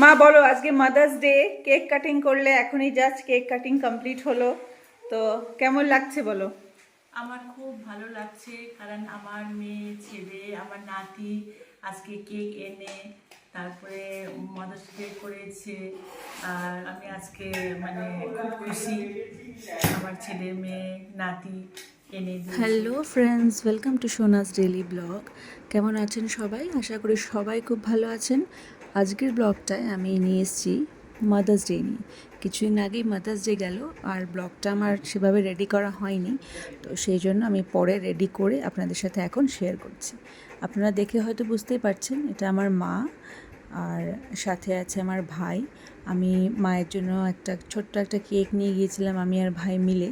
মা, বলো, আজকে মাদার্স ডে কেক কাটিং করলে এখনই জাস্ট কেক কাটিং কমপ্লিট হলো। তো কেমন লাগছে বলো? আমার খুব ভালো লাগছে, কারণ আমার মেয়ে, ছেলে, আমার নাতি আজকে কেক এনে, তারপরে মাদার্স ডে করেছে। আর আমি আজকে মানে খুব খুশি। আমার ছেলে মেয়ে, নাতি। Hello friends welcome to Sona's daily blog কেমন আছেন সবাই? আশা করি সবাই খুব ভালো আছেন। আজকের ব্লগটায় আমি নিয়ে এসেছি মাদার্স ডে নিয়ে। কিছুদিন আগেই মাদার্স ডে গেল, আর ব্লগটা আমার সেভাবে রেডি করা হয়নি। তো সেই জন্য আমি পরে রেডি করে আপনাদের সাথে এখন শেয়ার করছি। আপনারা দেখে হয়তো বুঝতেই পারছেন, এটা আমার মা। আর সাথে আছে আমার ভাই। আমি মায়ের জন্য একটা ছোট্ট একটা কেক নিয়ে গিয়েছিলাম আমি আর ভাই মিলে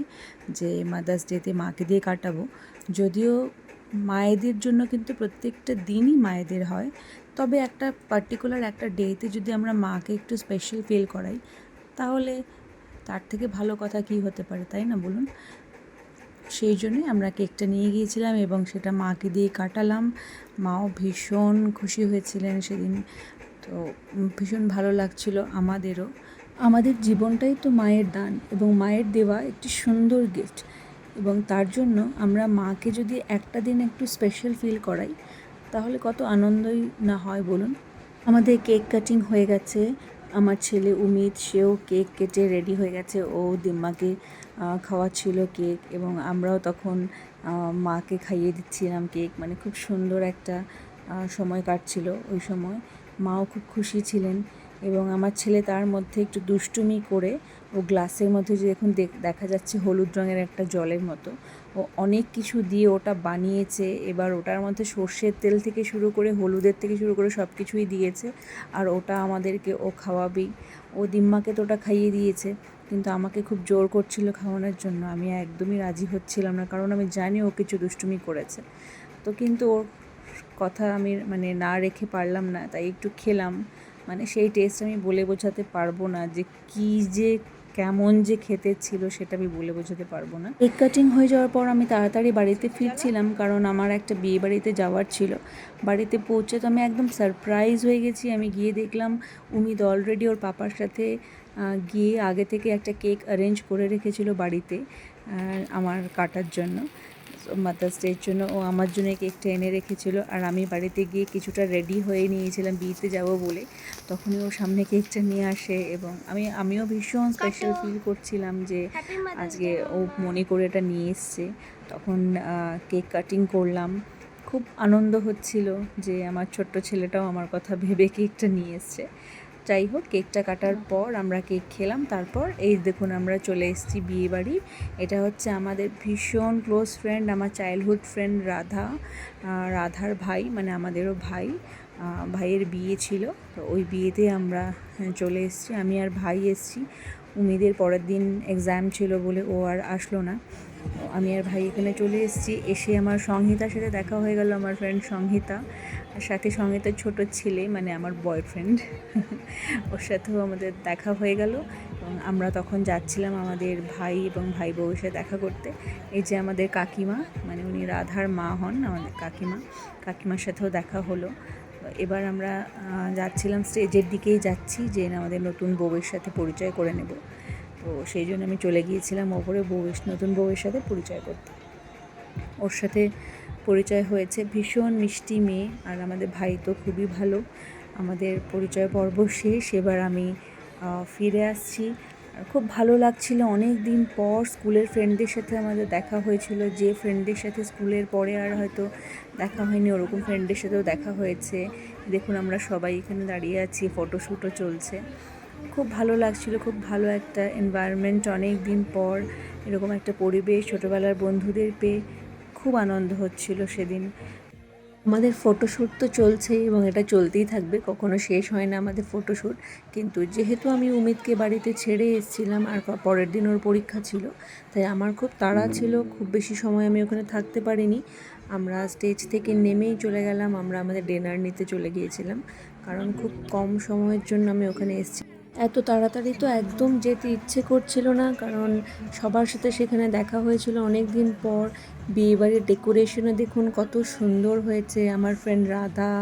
যে মাদার্স ডেতে মাকে দিয়ে কাটাবো। যদিও মায়েদের জন্য কিন্তু প্রত্যেকটা দিনই মায়েদের হয়। তবে একটা পার্টিকুলার একটা ডেতে যদি আমরা মাকে একটু স্পেশাল ফিল করাই, তাহলে তার থেকে ভালো কথা কী হতে পারে তাই না বলুন? সেই জন্যই আমরা কেকটা নিয়ে গিয়েছিলাম এবং সেটা মাকে দিয়ে কাটালাম। মাও ভীষণ খুশি হয়েছিলেন সেদিন। তো ভীষণ ভালো লাগছিল আমাদেরও। আমাদের জীবনটাই তো মায়ের দান এবং মায়ের দেওয়া একটি সুন্দর গিফট এবং তার জন্য আমরা মাকে যদি একটা দিন একটু স্পেশাল ফিল করাই, তাহলে কত আনন্দই না হয় বলুন? আমাদের কেক কাটিং হয়ে গেছে, আমার ছেলে উমিত, সেও কেক কেটে রেডি হয়ে গেছে, ও দিম্মাকে খাওয়াচ্ছিল কেক এবং আমরাও তখন মাকে খাইয়ে দিচ্ছিলাম কেক মানে খুব সুন্দর একটা সময় কাটছিল ওই সময়। মাও খুব খুশি ছিলেন এবং আমার ছেলে তার মধ্যে একটু দুষ্টুমি করে ও গ্লাসের মধ্যে যে এখন দেখ- যাচ্ছে হলুদ রঙের একটা জলের মতো, ও অনেক কিছু দিয়ে ওটা বানিয়েছে। এবার ওটার মধ্যে সর্ষের তেল থেকে শুরু করে হলুদের থেকে শুরু করে সব কিছুই দিয়েছে আর ওটা আমাদেরকে ও খাওয়াবেই ও দিম্মাকে তো ওটা খাইয়ে দিয়েছে, কিন্তু আমাকে খুব জোর করছিল খাওয়ানোর জন্য। আমি একদমই রাজি হচ্ছিলাম না, কারণ আমি জানি ও কিছু দুষ্টুমি করেছে। তো কিন্তু ওর কথা আমি মানে না রেখে পারলাম না, তাই একটু খেলাম। মানে সেই টেস্ট আমি বলে বোঝাতে পারব না যে কী যে, কেমন যে খেতে ছিল সেটা আমি বলে বোঝাতে পারব না। কেক কাটিং হয়ে যাওয়ার পর আমি তাড়াতাড়ি বাড়িতে ফিরছিলাম কারণ আমার একটা বিয়ে বাড়িতে যাওয়ার ছিল। বাড়িতে পৌঁছে তো আমি একদম সারপ্রাইজ হয়ে গেছি। আমি গিয়ে দেখলাম উমিদ অলরেডি ওর পাপার সাথে গিয়ে আগে থেকে একটা কেক অ্যারেঞ্জ করে রেখেছিল বাড়িতে আমার কাটার জন্য। মাদার্স ডের জন্য ও আমার জন্য কেকটা এনে রেখেছিল। আর আমি বাড়িতে গিয়ে কিছুটা রেডি হয়ে নিয়েছিলাম বিয়েতে যাব বলে। তখনই ও সামনে কেকটা নিয়ে আসে এবং আমি আমিও ভীষণ স্পেশাল ফিল করছিলাম যে আজকে ও মনে করে এটা নিয়ে এসছে। তখন কেক কাটিং করলাম। খুব আনন্দ হচ্ছিল যে আমার ছোট্ট ছেলেটাও আমার কথা ভেবে কেকটা নিয়ে এসছে। যাই হোক, কেকটা কাটার পর আমরা কেক খেলাম। তারপর এই দেখুন আমরা চলে এসেছি বিয়ে বাড়ি এটা হচ্ছে আমাদের ভীষণ ক্লোজ ফ্রেন্ড আমার চাইল্ডহুড ফ্রেন্ড রাধা রাধার ভাই মানে আমাদেরও ভাই ভাইয়ের বিয়ে ছিল। তো ওই বিয়েতে আমরা চলে এসেছি। আমি আর ভাই এসেছি। উমিদের পরের দিন এক্সাম ছিল বলে ও আর আসলো না। আমি আর ভাই এখানে চলে এসেছি। এসে আমার সংহিতার সাথে দেখা হয়ে গেল, আমার ফ্রেন্ড সংহিতা। আর সাথে সঙ্গে তো ছোট ছেলে মানে আমার বয়ফ্রেন্ড ওর সাথেও আমাদের দেখা হয়ে গেল এবং আমরা তখন যাচ্ছিলাম আমাদের ভাই এবং ভাই বউয়ের সাথে দেখা করতে। এই যে আমাদের কাকিমা মানে উনি রাধার মা হন আমাদের কাকিমা, কাকিমার সাথেও দেখা হলো। এবার আমরা যাচ্ছিলাম স্টেজের দিকেই যাচ্ছি, যে আমাদের নতুন বউয়ের সাথে পরিচয় করে নেব। তো সেই জন্য আমি চলে গিয়েছিলাম ওপরে বউয়ের, নতুন বউয়ের সাথে পরিচয় করতে। ওর সাথে পরিচয় হয়েছে। ভীষণ মিষ্টি মেয়ে আর আমাদের ভাই তো খুবই ভালো। আমাদের পরিচয় পর্ব শেষ। এবার আমি ফিরে আসছি। খুব ভালো লাগছিল। অনেক দিন পর স্কুলের ফ্রেন্ডদের সাথে আমাদের দেখা হয়েছিল। যে ফ্রেন্ডদের সাথে স্কুলের পরে আর হয়তো দেখা হয়নি, ওরকম ফ্রেন্ডদের সাথেও দেখা হয়েছে। দেখুন আমরা সবাই এখানে দাঁড়িয়ে আছি ফটোশ্যুটও চলছে। খুব ভালো লাগছিল, খুব ভালো একটা এনভায়রনমেন্ট অনেক দিন পর এরকম একটা পরিবেশ, ছোটোবেলার বন্ধুদের পেয়ে খুব আনন্দ হচ্ছিল সেদিন। আমাদের ফটোশ্যুট তো চলছেই এবং এটা চলতেই থাকবে, কখনো শেষ হয় না আমাদের ফটোশ্যুট কিন্তু যেহেতু আমি উমিদকে বাড়িতে ছেড়ে এসেছিলাম আর পরের দিন ওর পরীক্ষা ছিল, তাই আমার খুব তাড়া ছিল, খুব বেশি সময় আমি ওখানে থাকতে পারিনি। আমরা স্টেজ থেকে নেমেই চলে গেলাম, আমরা আমাদের ডিনার নিতে চলে গিয়েছিলাম। কারণ খুব কম সময়ের জন্য আমি ওখানে এসেছি। এত তাড়াতাড়ি তো একদম যেতে ইচ্ছে করছিল না, কারণ সবার সাথে সেখানে দেখা হয়েছিল অনেক দিন পর। বিয়েবাড়ির ডেকোরেশনে দেখুন কত সুন্দর হয়েছে। আমার ফ্রেন্ড রাধা,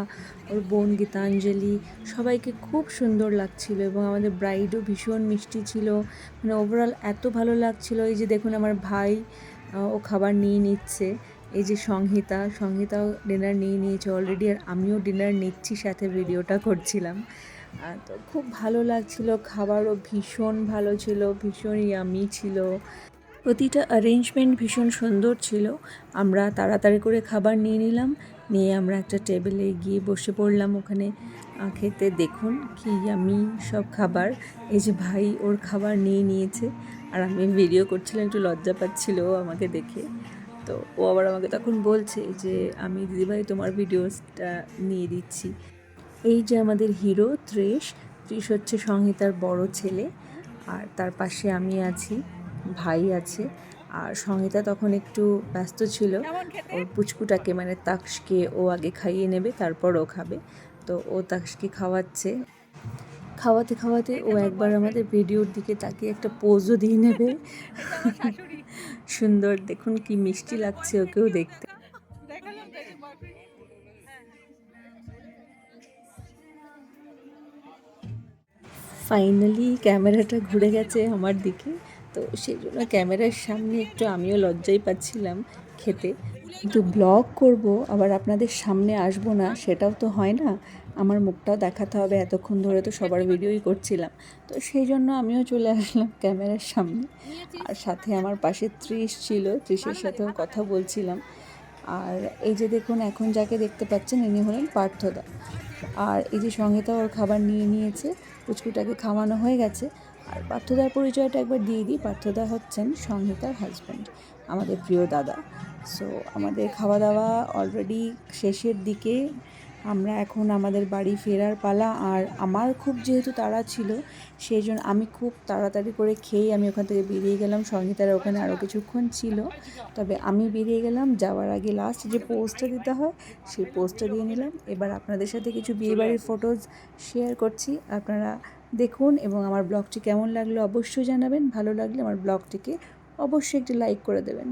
ওর বোন গীতাঞ্জলি, সবাইকে খুব সুন্দর লাগছিল এবং আমাদের ব্রাইডও ভীষণ মিষ্টি ছিল। মানে ওভারঅল এত ভালো লাগছিল। এই যে দেখুন আমার ভাই ও খাবার নিয়ে নিচ্ছে। এই যে সংহিতা, সংহিতাও ডিনার নিয়ে নিয়েছে অলরেডি আর আমিও ডিনার নিচ্ছি সাথে ভিডিওটা করছিলাম। তো খুব ভালো লাগছিল, খাবারও ভীষণ ভালো ছিল ভীষণ ইয়ামি ছিল। প্রতিটা অ্যারেঞ্জমেন্ট ভীষণ সুন্দর ছিল। আমরা তাড়াতাড়ি করে খাবার নিয়ে নিলাম, নিয়ে আমরা একটা টেবিলে গিয়ে বসে পড়লাম ওখানে। খেতে দেখুন কি ইয়ামি সব খাবার, এই যে ভাই ওর খাবার নিয়ে নিয়েছে। আর আমি ভিডিও করছিলাম, একটু লজ্জা পাচ্ছিল আমাকে দেখে। তো ও আবার আমাকে তখন বলছে যে, আমি দিদিভাই তোমার ভিডিওসটা নিয়ে দিচ্ছি। এই যে আমাদের হিরো ত্রিশ ত্রিশ হচ্ছে সংহিতার বড় ছেলে আর তার পাশে আমি আছি ভাই আছে আর সংহিতা তখন একটু ব্যস্ত ছিল। ওর পুচকুটাকে মানে তাক্সকে ও আগে খাইয়ে নেবে তারপর ও খাবে। তো ও তাক্সকে খাওয়াচ্ছে। খাওয়াতে খাওয়াতে ও একবার আমাদের ভিডিওর দিকে তাকিয়ে একটা পোজও দিয়ে নেবে। সুন্দর দেখুন কি মিষ্টি লাগছে ওকেও দেখতে। ফাইনালি ক্যামেরাটা ঘুরে গেছে আমার দিকে। তো সেই জন্য ক্যামেরার সামনে একটু আমিও লজ্জাই পাচ্ছিলাম খেতে। কিন্তু ব্লগ করব, আবার আপনাদের সামনে আসব না, সেটাও তো হয় না। আমার মুখটাও দেখাতে হবে, এতক্ষণ ধরে তো সবার ভিডিওই করছিলাম। তো সেই জন্য আমিও চলে আসলাম ক্যামেরার সামনে। আর সাথে আমার পাশে ত্রিশ ছিল, ত্রিশের সাথেও কথা বলছিলাম। আর এই যে দেখুন, এখন যাকে দেখতে পাচ্ছেন, ইনি হলেন পার্থদা। আর এই যে সংহিতা ওর খাবার নিয়ে নিয়েছে, পুচকুটাকে খাওয়ানো হয়ে গেছে। আর পার্থদার পরিচয়টা একবার দিয়ে দিই। পার্থদা হচ্ছেন সংহিতার হাজব্যান্ড আমাদের প্রিয় দাদা। সো আমাদের খাওয়া দাওয়া অলরেডি শেষের দিকে আমরা এখন আমাদের বাড়ি ফেরার পালা আর আমার খুব যেহেতু তাড়া ছিল, সেই জন্য আমি খুব তাড়াতাড়ি করে খেয়ে আমি ওখান থেকে বেরিয়ে গেলাম। সংহিতারা ওখানে আরও কিছুক্ষণ ছিল। তবে আমি বেরিয়ে গেলাম, যাওয়ার আগে লাস্ট যে পোস্টটা দিতে হয়, সেই পোস্টটা দিয়ে নিলাম। এবার আপনাদের সাথে কিছু বিয়েবাড়ির ফটোজ শেয়ার করছি। আপনারা দেখুন এবং আমার ব্লগটি কেমন লাগল অবশ্যই জানাবেন। ভালো লাগলে আমার ব্লগটিকে অবশ্যই একটি লাইক করে দেবেন।